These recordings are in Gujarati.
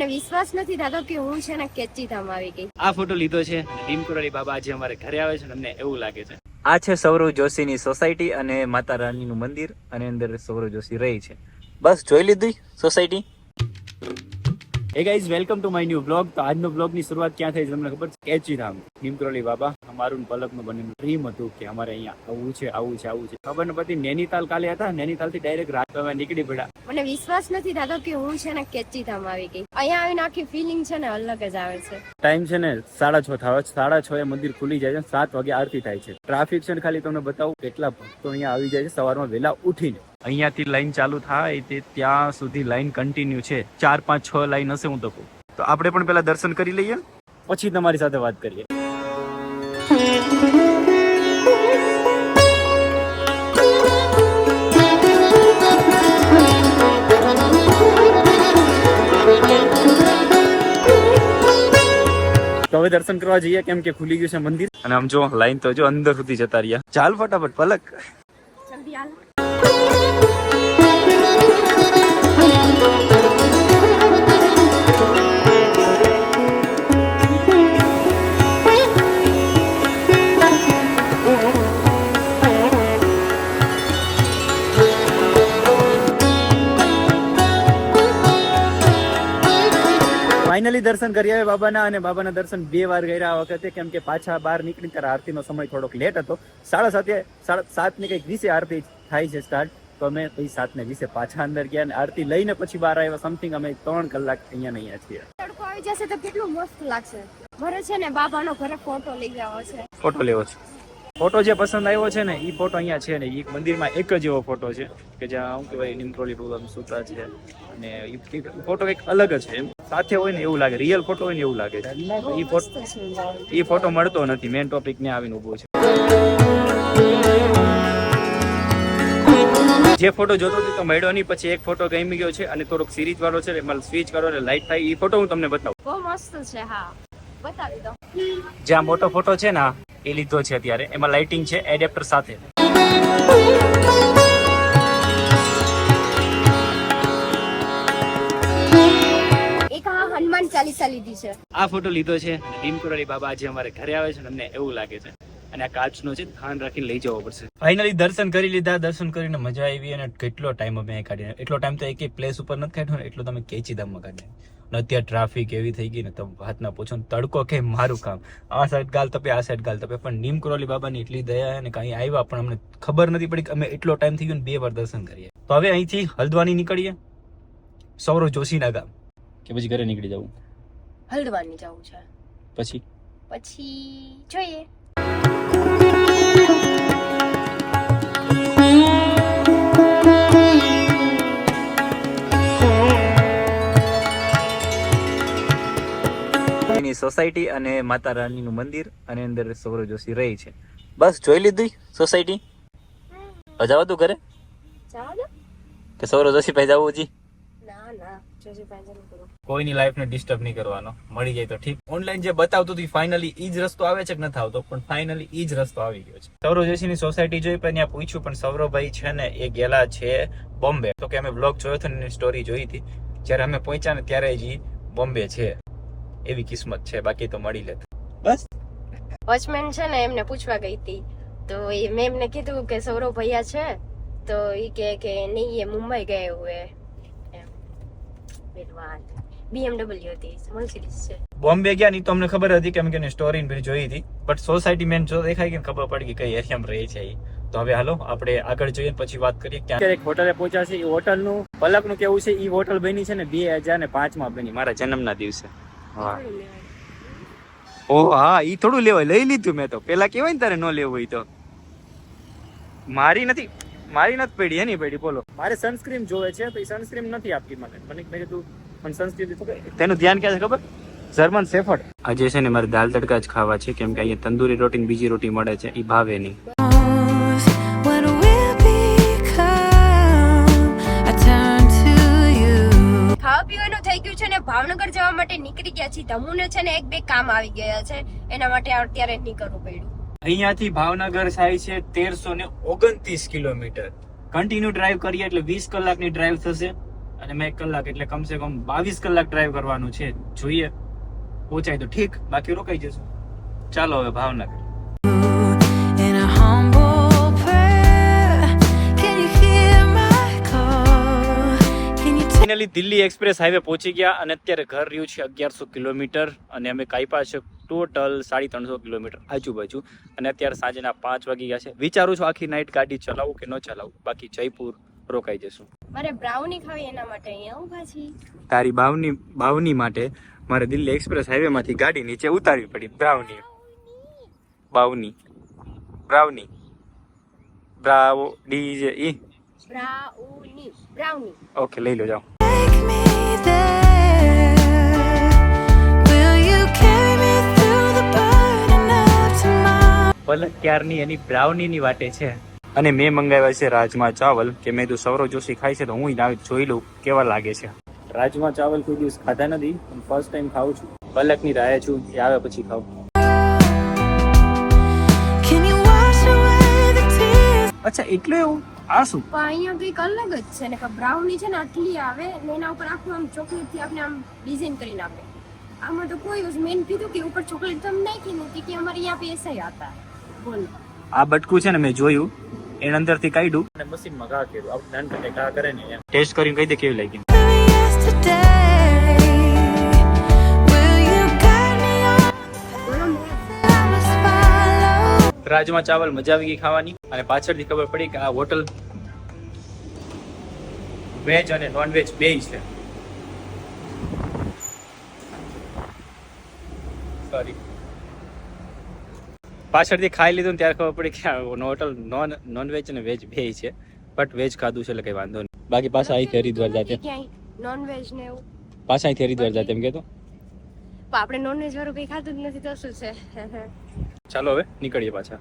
મને વિશ્વાસ નથી થતો કે હું છે ને કેચી ધામ આવી ગઈ. આ ફોટો લીધો છે ભીમ કુરાળી બાબા આજે અમારે ઘરે આવે છે અમને એવું લાગે છે. આ છે સૌરવ જોશીની સોસાયટી અને માતા રાનીનું મંદિર અને અંદર સૌરવ જોશી રહી છે. બસ જોઈ લીધી society A guys welcome to my new blog તો આજનો બ્લોગની શરૂઆત ક્યાં થઈ છે તમને ખબર છે? કેચી ધામ કુરારી બાબા. અમારું પલકનું બનેલું ડ્રીમ હતું કે અમારે અહીંયા આવું છે આવું છે આવું છે. ખબર ન પડી નૈનીતાલ કાલે હતા નૈનીતાલથી ડાયરેક્ટ રાત અમે નીકળી પડ્યા. મને વિશ્વાસ નથી થતો કે હું છે ને કેચી ધામ આવી ગઈ. અહીંયા આવીને આખી ફિલિંગ છે ને અલગ જ આવે છે. ટાઈમ છે ને સાડા છ થાય સાડા છ એ મંદિર ખુલી જાય છે સાત વાગે આરતી થાય છે. ટ્રાફિક છે ને ખાલી તમને બતાવું કેટલા ભક્તો અહીંયા આવી જાય છે સવારમાં વહેલા ઉઠીને. અહીંયાથી લાઈન ચાલુ થાય તે ત્યાં સુધી લાઈન કન્ટિન્યુ છે. ચાર પાંચ છ લાઈન હશે હું તો તો આપણે પણ પેલા દર્શન કરી લઈએ? પછી તમારી સાથે વાત કરીએ. તો હવે દર્શન કરવા જઈએ, કેમ કે ખુલી ગયું છે મંદિર. અને આમ જો લાઈન તો જો અંદર સુધી જતા રહ્યા. ચાલ ફટાફટ, પલક. જલ્દી હાલ. ફાઇનલી દર્શન કરી આવ્યા બાબાના અને બાબાના દર્શન બે વાર કર્યા આ વખતે. કેમ કે પાછા બહાર નીકળી ત્યારે આરતીનો સમય થોડોક લેટ હતો. સાડા સાતે સાડા સાત ને કંઈક વીસે આરતી થાય છે સ્ટાર્ટ તો અમે પછી સાત ને વીસે પાછા અંદર ગયા અને આરતી લઈને પછી બહાર આવ્યા. સમથિંગ અમે ત્રણ કલાક અહીંયા ને અહીંયા છીએ. તડકો આવી જશે તો કેટલું મસ્ત લાગશે. મારે છે ને બાબાનો ઘરે ફોટો લઈ જવો છે. ફોટો લેવો છે. ફોટો જે પસંદ આવ્યો છે ને એ ફોટો અહીંયા છે ને એ મંદિરમાં એક જ એવો ફોટો છે કે જ્યાં શું કહેવાય નિમત્રોલી ભગવાન સુતા છે અને એ ફોટો કંઈક અલગ જ છે. એમ સાથે હોય ને એવું લાગે રિયલ ફોટો હોય ને એવું લાગે છે. એ ફોટો એ ફોટો મળતો નથી મેન ટોપિક ને આવીને ઊભો છે. જે ફોટો જોતો હતો તો મળ્યો નહીં પછી એક ફોટો ગમી ગયો છે અને થોડોક સિરીજ વાળો છે એમાં સ્વિચ કરો એટલે લાઈટ થાય એ ફોટો હું તમને બતાવું. બહુ મસ્ત છે હા. બતાવી દો. જ્યાં મોટો ફોટો છે ને એ લીધો છે અત્યારે. એમાં લાઇટિંગ છે એડેપ્ટર સાથે. આ હનુમાન ચાલીસા લીધી છે. આ ફોટો લીધો છે ભીમ કુરારી બાબા આજે અમારે ઘરે આવે છે અમને એવું લાગે છે. અને આ કાચનો છે ધ્યાન રાખીને લઈ જવો પડશે. ફાઇનલી દર્શન કરી લીધા દર્શન કરીને મજા આવી અને કેટલો ટાઈમ અમે કાઢીને એટલો ટાઈમ તો એક પ્લેસ ઉપર નથી કાઢ્યો ને એટલો તમે કેચી દામમાં કાઢ્યો અને અત્યારે ટ્રાફિક એવી થઈ ગઈ ને તમે વાત ના પૂછો ને તડકો કે મારું કામ. આ સાઈડ ગાલ તપે આ સાઈડ ગાલ તપે. પણ નીમ કરોલી બાબાની એટલી દયા અને કાંઈ આવ્યા પણ અમને ખબર નથી પડી કે અમે એટલો ટાઈમ થઈ ગયો ને બે વાર દર્શન કરીએ. તો હવે અહીંથી હલ્દવાની નીકળીએ. સૌરવ જોશીના ગામ. કે પછી ઘરે નીકળી જવું? હલ્દવાની જવું છે. પછી? પછી જોઈએ. સોસાયટી અને માતા રાનીનું મંદિર અને અંદર સૌરવ જોશી રહી છે. બસ જોઈ લીધી સોસાયટી? જાવ તું ઘરે? કે સૌરવ જોશી ભાઈ જવું જી ના ના જોજી કોઈની લાઈફને ડિસ્ટર્બ નહીં કરવાનો. મળી જાય તો ઠીક. ઓનલાઈન જે બતાવતું હતું ફાઇનલી ઈ જ રસ્તો આવે છે કે નથી આવતો? પણ ફાઇનલી ઈ જ રસ્તો આવી ગયો છે. સૌરવ જોશીની સોસાયટી જોઈ પણ ત્યાં પૂછ્યું પણ સૌરવભાઈ છે ને એ ગયેલા છે બોમ્બે. તો કે અમે બ્લોગ જોયો હતો ને સ્ટોરી જોઈ હતી. જ્યારે અમે પહોંચ્યા ને ત્યારે જ બોમ્બે છે. એવી કિસ્મત છે બાકી તો મળી લેત. બસ. વોચમેન છે ને એમને પૂછવા ગઈ હતી. તો એ મેં એમને કીધું કે સૌરવ ભૈયા છે તો એ કે કે નહીં એ મુંબઈ ગયે હુએ એમ. પેલી વાત બીએમડબલ્યુ હતી મર્સિડીઝ છે. બોમ્બે ગયા ની તો અમને ખબર હતી કેમ કે સ્ટોરી બધી જોઈ હતી. બટ સોસાયટી મેન જો દેખાય કે ખબર પડી કે કઈ એરિયામાં રહે છે એ તો હવે હાલો આપણે આગળ જોઈએ પછી વાત કરીએ ક્યાં એક હોટલે પહોંચ્યા છે એ હોટલનું પલકનું કેવું છે એ હોટલ બની છે ને બે હજાર ને પાંચમાં બની મારા જન્મના દિવસે. હા. ઓ હા ઈ થોડું લેવાય. લઈ લીધું મેં તો. પેલા કેવાય ને તારે ન લેવું હોય તો. મારી નથી મારી નથી પડી એની પડી બોલો. મારે સનસ્ક્રીન જોવે છે તો એ સનસ્ક્રીન નથી આપતી મને. મને મેં કીધું પણ સનસ્ક્રીન તેનું ધ્યાન ક્યાં છે ખબર? જર્મન સેફર્ડ આજે છે ને મારે દાલ તડકા જ ખાવા છે. કેમ કે અહીંયા તંદૂરી રોટી બીજી રોટી મળે છે. એ ભાવે નહીં. છે ને ભાવનગર જવા માટે નીકળી ગયા છીએ. તમુને છે ને એક બે કામ આવી ગયા છે. એના માટે અત્યારે નીકળવું પડ્યું. અહીંયાથી ભાવનગર થાય છે તેરસો ને ઓગણત્રીસ કિલોમીટર. કન્ટિન્યુ ડ્રાઈવ કરીએ એટલે વીસ કલાકની ડ્રાઈવ થશે. અને મેં એક કલાક એટલે કમસે કમ બાવીસ કલાક ડ્રાઈવ કરવાનું છે. જોઈએ. પહોંચાય તો ઠીક. બાકી રોકાઈ જશું. ચાલો હવે Bhavnagar. Finally Delhi express highway પહોંચી ગયા અને અત્યારે ઘર રહ્યું છે અગિયારસો કિલોમીટર અને અમે કાપ્યા છે ટોટલ સાડી ત્રણસો કિલોમીટર આજુબાજુ. અને અત્યારે સાંજના પાંચ વાગી ગયા છે. વિચારું છું આખી નાઇટ ગાડી ચલાવું કે ન ચલાવું. બાકી જયપુર રોકાઈ જશું. મારે બ્રાઉની ખાવી એના માટે અહીંયા છીએ. તારી બાવની બાવની માટે મારે દિલ્હી એક્સપ્રેસ હાઈવેમાંથી ગાડી નીચે ઉતારવી પડી. Brownie. બાવની. Brownie. Bravo D J E. Brownie. Brownie. Okay લઈ લો જાઓ. ક્યારની એની બ્રાઉનીની વાટે છે. અને મેં મંગાવ્યા છે રાજમા ચાવલ કે મેં તું સૌરવ જોશી ખાય છે તો હું જોઈ લઉં કેવા લાગે છે? રાજમા ચાવલ કોઈ દિવસ ખાધા નથી ફર્સ્ટ ટાઈમ ખાઉં છું. પલકની રાહે છું એ આવે પછી ખાઉં? અચ્છા એટલે એવું? આ શું? પણ અહીંયા કંઈક અલગ જ છે ને બ્રાઉની છે ને આટલી આવે ને એના ઉપર આખું આમ ચોકલેટથી આપણે આમ ડિઝાઇન કરીને આપે. આમાં તો કોઈ મેન કીધું કે ઉપર ચોકલેટ તમે નાખી નથી કે અમારે અહીંયા પે હતા. બોલ. આ બટકું છે ને મેં જોયું એને અંદરથી કાઢ્યું. અને મશીનમાં ઘા કર્યું. આપણે નાનકટે ઘા કરે ને ટેસ્ટ કરીને કહી દે કેવી લાગી. રાજમા ચાવલ મજા આવી ગઈ ખાવાની. અને પાછળથી ખબર પડી કે આ હોટલ વેજ અને નોન વેજ છે. સોરી પાછળથી ખાઈ લીધું ત્યારે ખબર પડી કે હોટલ નોન નોનવેજ અને વેજ બે છે. બટ વેજ ખાધું છે એટલે કઈ વાંધો નહીં. બાકી પાછા અહીંથી હરિદ્વાર જાતે. નોનવેજ ને એવું? પાછા અહીંથી હરિદ્વાર જાતે એમ કહેતો? આપણે નોનવેજ વાળું કંઈ ખાતું જ નથી તો શું છે? ચાલો હવે નીકળીએ પાછા.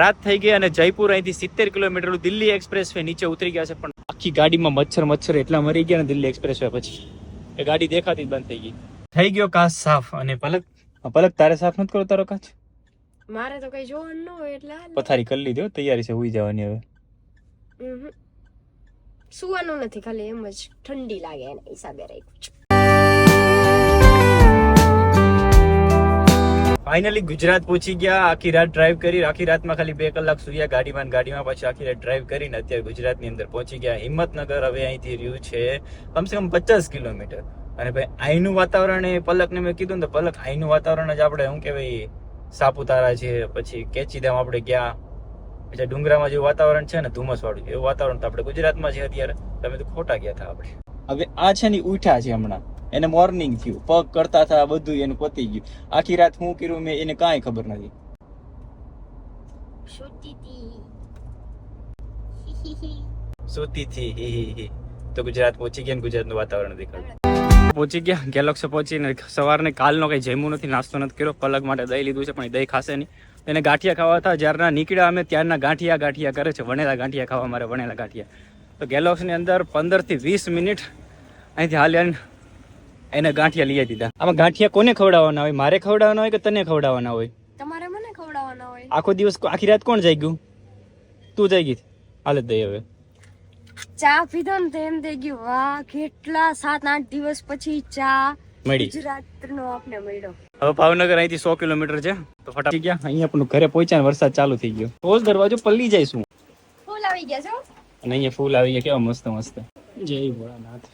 રાત થઈ ગઈ અને જયપુર અહીંથી સિત્તેર કિલોમીટર દિલ્હી એક્સપ્રેસ વે નીચે ઉતરી ગયા છે પણ આખી ગાડીમાં મચ્છર મચ્છર એટલા મરી ગયા ને દિલ્હી એક્સપ્રેસ વે પછી. એ ગાડી દેખાતી જ બંધ થઈ ગઈ. થઈ ગયો કાચ સાફ અને પલક. પલક તારે સાફ નથી કરો તારો કાચ? મારે તો કઈ જોવાનું ન હોય એટલે પથારી કરી લીધો તૈયારી છે ઉઈ જવાની હવે. ઉહુ. સુવાનું નથી ખાલી એમ જ ઠંડી લાગે એના હિસાબે રાખ્યું છે ફાઇનલી ગુજરાત પહોંચી ગયા આખી રાત ડ્રાઈવ કરી આખી રાતમાં ખાલી બે કલાક સુયા ગાડીમાં ગાડીમાં પછી આખી રાત ડ્રાઈવ કરીને અત્યારે ગુજરાતની અંદર પહોંચી ગયા હિંમતનગર, હવે અહીંથી રહ્યું છે કમસે કમ પચાસ કિલોમીટર. અને ભાઈ અહીંનું વાતાવરણ એ પલકને મેં કીધું ને તો પલક અહીંનું વાતાવરણ જ આપણે શું કહેવાય, સાપુતારા છે, પછી કેચીધામ આપણે ગયા. પછી ડુંગરામાં જેવું વાતાવરણ છે ને ધુમ્મસ વાળું એવું વાતાવરણ તો આપણે ગુજરાતમાં છે અત્યારે. તમે તો ખોટા ગયા હતા આપણે. હવે આ છે ને ઉઠ્યા છે હમણાં. એને મોર્નિંગ થયું પગ કરતા હતા બધું એનું પતી ગયું. આખી રાત હું કર્યું મેં એને કાંઈ ખબર નથી. સુતી થી હી હી હી. તો ગુજરાત પહોંચી ગયા ને ગુજરાતનું વાતાવરણ દેખાડ્યું પહોંચી ગયા ગેલોક્સે પહોંચીને સવારને કાલનો કંઈ જમ્યું નથી નાસ્તો નથી કર્યો પલક માટે દહીં લીધું છે પણ એ દહીં ખાશે નહીં. એને ગાંઠિયા ખાવા હતા. જ્યારના નીકળ્યા અમે ત્યારના ગાંઠિયા ગાંઠિયા કરે છે. વણેલા ગાંઠિયા ખાવા મારે વણેલા ગાંઠિયા. તો ગેલોક્સની અંદર પંદરથી વીસ મિનિટ અહીંથી હાલ્યા એને ગાંઠિયા લઈ દીધા. આમાં ગાંઠિયા કોને ખવડાવવાના હોય? મારે ખવડાવવાના હોય કે તને ખવડાવવાના હોય? તમારે મને ખવડાવવાના હોય. આખો દિવસ આખી રાત કોણ જઈ ગયું તું જઈ ગઈ હાલત દઈ હવે. ચા પીધો ને તેમ થઈ ગયું વાહ કેટલા સાત આઠ દિવસ પછી ચા મળી. ગુજરાતનો આપને મળ્યો. હવે ભાવનગર અહીંથી સો કિલોમીટર છે. તો ફટાફટ ગયા. અહીંયા આપણું ઘરે પહોંચ્યા ને વરસાદ ચાલુ થઈ ગયો. રોજ દરવાજો પલ્લી જઈશું ફૂલ આવી ગયા છો? અને અહીંયા ફૂલ આવી ગયા. કેવા મસ્ત મસ્ત. જય ભોળાનાથ.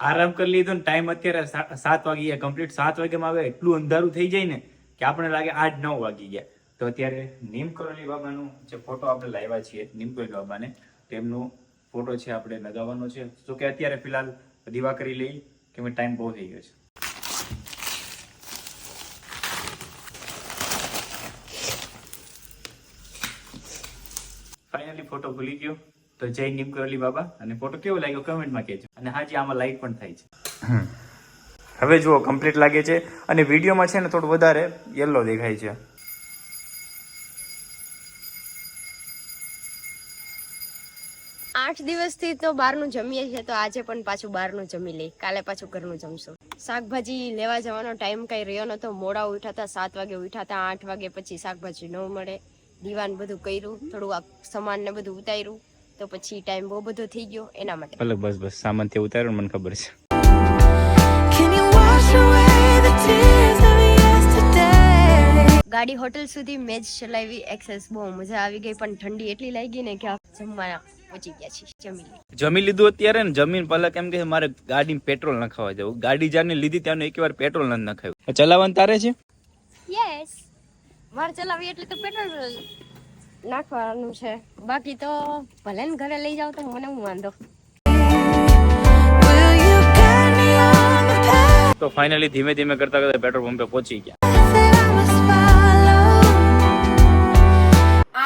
આરામ કરી લીધો ને ટાઈમ અત્યારે સાત વાગી ગયા. કમ્પ્લીટ સાત વાગ્યામાં આવે એટલું અંધારું થઈ જાય ને કે આપણે લાગે આઠ નવ વાગી ગયા. તો અત્યારે નીમ કરોલી બાબાનું જે ફોટો આપણે લાવ્યા છીએ નીમકરોલી બાબાને તેમનો ફોટો છે આપણે લગાવવાનો છે. તો કે અત્યારે ફિલહાલ દીવા કરી લઈ કે ટાઈમ બહુ થઈ ગયો છે. ફાઇનલી ફોટો ભૂલી ગયો. તો જય નીમ કરોલી બાબા. અને ફોટો કેવો લાગ્યો કમેન્ટમાં કહેજો. અને હાજી આમાં લાઈટ પણ થાય છે. હવે જુઓ કમ્પ્લીટ લાગે છે. અને વિડીયોમાં છે ને થોડું વધારે યલો દેખાય છે. આઠ દિવસથી તો બહારનું જમીએ છીએ તો આજે પણ પાછું બહારનું જમી લઈ કાલે પાછું ઘરનું જમશું. શાકભાજી લેવા જવાનો ટાઈમ કઈ રહ્યો નતો મોડા ઉઠાતા સાત વાગે ઉઠાતા આઠ વાગે પછી શાકભાજી ન મળે. દીવાન બધું કર્યું થોડું આ સામાન ને બધું ઉતાર્યું તો પછી ટાઈમ બહુ બધો થઈ ગયો એના માટે. ભલે બસ બસ સામાન તે ઉતાર્યું મને ખબર છે? ગાડી હોટલ સુધી મેં જ ચલાવી એક્સેસ બહુ મજા આવી ગઈ પણ ઠંડી એટલી લાગી ને કે આ જમવા પહોંચી ગયા છીએ જમી લીધું. જમી લીધું અત્યારે ને જમીન પહેલા કેમ કે મારે ગાડીમાં પેટ્રોલ નખાવા જવું ગાડી જ્યારની લીધી ત્યાંનું એક વાર પેટ્રોલ નથી નખાયું. ચલાવવાનું તારે છે? યસ વાર ચલાવી એટલે તો પેટ્રોલ નાખવાનું છે. બાકી તો ભલે ને ઘરે લઈ જાવ તો મને હું વાંધો? તો ફાઇનલી ધીમે ધીમે કરતા કરતા પેટ્રોલ પંપે પહોંચી ગયા?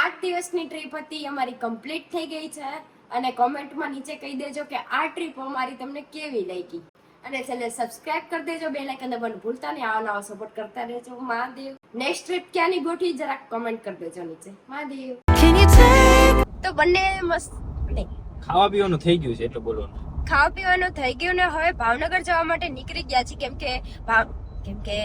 આઠ દિવસની ટ્રીપ હતી અમારી કમ્પ્લીટ થઈ ગઈ છે. અને કોમેન્ટમાં નીચે કહી દેજો કે આ ટ્રીપ અમારી તમને કેવી લાગી? અને ચેનલ સબસ્ક્રાઇબ કરી દેજો બે લાઇકન દબાવવાનું ભૂલતા નહીં. આવા નવા સપોર્ટ કરતા રહેજો. મહાદેવ. નેક્સ્ટ ટ્રીપ ક્યાંની ગોઠવી? જરાક કોમેન્ટ કરી દેજો નીચે. મહાદેવ. તો બંને મસ્ત ખાવા પીવાનું થઈ ગયું છે એટલે બોલવાનું. ખાવા પીવાનું થઈ ગયું ને હવે ભાવનગર જવા માટે નીકળી ગયા છે કેમ કે ભાવ કેમ કે